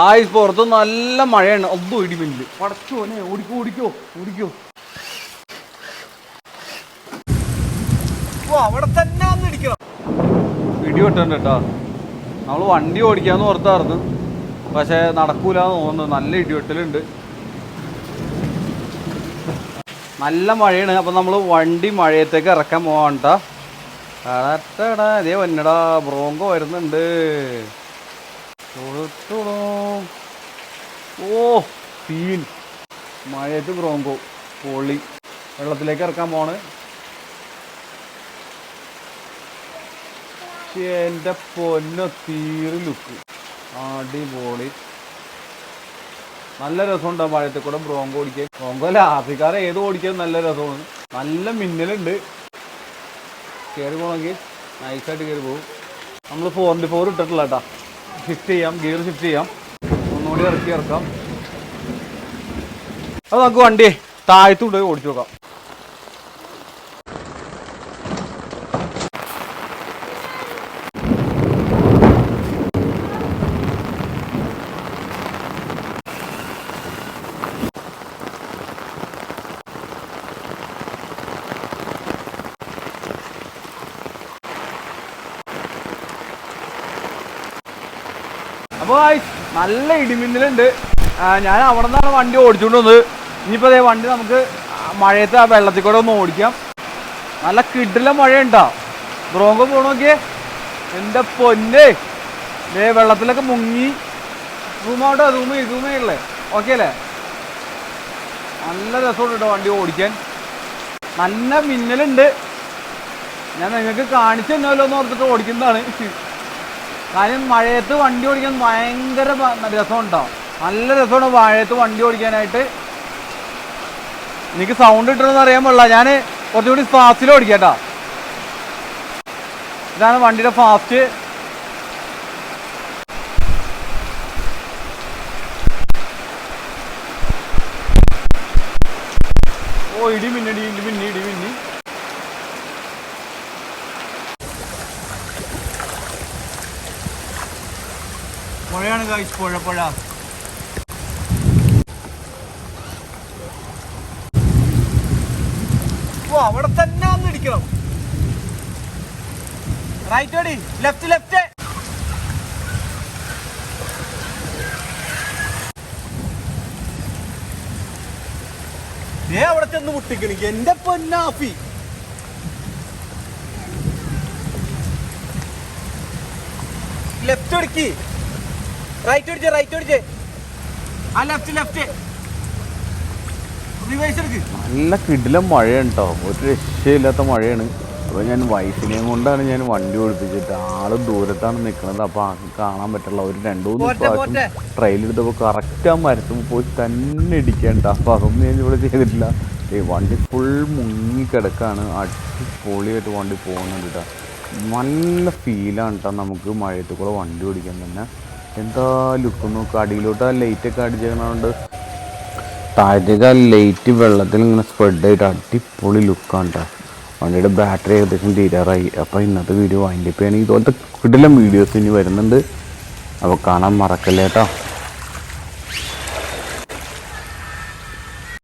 ആയി പുറത്ത് നല്ല മഴയാണ്. ഒന്നും ഇടിമില്ല പടച്ചോനെ ഓടിക്കോ ഓടിക്കോ ഓടിക്കോ. ഓ അവിടെ തന്നെ വന്ന് ഇടിക്കണം. ഇടി വെട്ടണ്ട കേട്ടാ. നമ്മൾ വണ്ടി ഓടിക്കാന്ന് ഓർത്തായിരുന്നു. പക്ഷെ നടക്കൂലെന്ന് തോന്നുന്നു. നല്ല ഇടിവെട്ടലുണ്ട് നല്ല മഴയാണ്. അപ്പം നമ്മൾ വണ്ടി മഴയത്തേക്ക് ഇറക്കാൻ പോകണ്ട അതേ വന്നടാ. ബ്രോങ്കോ വരുന്നുണ്ട്. ടുടുടുടു. ഓ സീൻ മഴയത്ത് ബ്രോങ്കോ പൊളി വെള്ളത്തിലേക്ക് ഇറക്കാൻ പോണ് എന്റെ പൊന്ന തീര് ലുക്ക്. അടിപൊളി. നല്ല രസമുണ്ട് മഴയത്തിൽ കൂടെ ബ്രോങ്കോ ഓടിക്കാൻ? ബ്രോങ്കോ അല്ല ആഫ്രിക്കാരെ ഏത് ഓടിക്കാൻ നല്ല രസമാണ്. നല്ല മിന്നലുണ്ട്. കയറി പോകണമെങ്കിൽ നൈസായിട്ട് കയറി പോകും നമ്മൾ ഫോർ ഇന്റു ഫോർ ഇട്ടിട്ടില്ല കേട്ടാ ഷിഫ്റ്റ് ചെയ്യാം ഗിയർ ഷിഫ്റ്റ് ചെയ്യാം. ഒന്നുകൂടി ഇറക്കി ഇറക്കാം. അത് നമുക്ക് വണ്ടി താഴത്തോട്ട് പോയി ഓടിച്ചു നോക്കാം. അപ്പോൾ നല്ല ഇടിമിന്നലുണ്ട്. ഞാൻ അവിടെ നിന്നാണ് വണ്ടി ഓടിച്ചുകൊണ്ട് വന്നത്. ഇനിയിപ്പോൾ അതേ വണ്ടി നമുക്ക് മഴയത്ത് ആ വെള്ളത്തിൽ കൂടെ ഒന്ന് ഓടിക്കാം. നല്ല കിടില മഴയുണ്ടാ. ബ്രോങ്കോ പോണോക്കിയേ എന്റെ പൊന്നേ? ദേ വെള്ളത്തിലൊക്കെ മുങ്ങി. റൂമോട്ടോ റൂമ് റൂമേ ഉള്ളേ ഓക്കെ അല്ലേ? നല്ല രസമുണ്ട് കേട്ടോ വണ്ടി ഓടിക്കാൻ. നല്ല മിന്നലുണ്ട്. ഞാൻ നിങ്ങൾക്ക് കാണിച്ചു തന്നല്ലോ എന്ന് ഓർത്തിട്ട് ഓടിക്കുന്നതാണ്. കാര്യം മഴയത്ത് വണ്ടി ഓടിക്കാൻ ഭയങ്കര രസം രസമുണ്ടാവും നല്ല രസമാണ് മഴയത്ത് വണ്ടി ഓടിക്കാനായിട്ട്. എനിക്ക് സൗണ്ട് ഇട്ടണമെന്ന് അറിയാൻ പാടില്ല. ഞാൻ കുറച്ചുകൂടി ഫാസ്റ്റിൽ ഓടിക്കാട്ടാ. ഇതാണ് വണ്ടിയുടെ ഫാസ്റ്റ് ഓ ഇടി മിന്നടി ഇടി മിന്നി ഇടി മിന്നി. പുഴയാണ് കാഴ്ച പുഴ പുഴ. അവിടെ തന്നെ ഒന്ന് ഇടിക്കണം. റൈറ്റ് ഓടി ലെഫ്റ്റ് ലെഫ്റ്റ് ഏ അവിടെ ചെന്ന് മുട്ടിക്കണി. എന്റെ പൊന്നാഫി ലെഫ്റ്റ് ഒടുക്കി റൈറ്റ് ഓടിച്ച് റൈറ്റ് ഓടിച്ച്. ആ ലെഫ്റ്റ് ലെഫ്റ്റ് നല്ല കിടിലം മഴയാണ് കേട്ടോ ഒരു രക്ഷയില്ലാത്ത മഴയാണ്. അപ്പോൾ ഞാൻ വൈഫിനെയും കൊണ്ടാണ് ഞാൻ വണ്ടി ഓടിപ്പിച്ചിട്ട് ആൾ ദൂരത്താണ് നിൽക്കുന്നത് അപ്പോൾ ആൾക്ക് കാണാൻ പറ്റില്ല ഒരു രണ്ട് മൂന്ന് പ്രാവശ്യം. ട്രെയിൽ എടുത്തപ്പോൾ കറക്റ്റ് ആ മരത്തുമ്പോൾ പോയി തന്നെ ഇടിക്കേണ്ട അപ്പോൾ അതൊന്നും ഞാൻ ഇവിടെ ചെയ്തിട്ടില്ല. ഈ വണ്ടി ഫുൾ മുങ്ങി കിടക്കാണ്. അടിപൊളിയായിട്ട് വണ്ടി പോകുന്നുണ്ട് കേട്ടോ നല്ല ഫീലാണ് കേട്ടോ നമുക്ക് മഴയത്ത് കൂടെ വണ്ടി ഓടിക്കാൻ തന്നെ. എന്താ ലുക്ക് നോക്കുക അടിയിലോട്ട് ആ ലൈറ്റൊക്കെ അടിച്ചേക്കണോണ്ട് താഴത്തേക്ക് ആ ലൈറ്റ് വെള്ളത്തിൽ ഇങ്ങനെ സ്പ്രെഡ് ആയിട്ട് അടിപൊളി ലുക്കാണ് കേട്ടോ വണ്ടിയുടെ ബാറ്ററി ഏകദേശം തീരാറായി. അപ്പോൾ ഇന്നത്തെ വീഡിയോ വൈൻഡപ്പ് ഇതുപോലത്തെ കിടിലം വീഡിയോസ് ഇനി വരുന്നുണ്ട്. അപ്പോൾ കാണാൻ മറക്കല്ലേ കേട്ടോ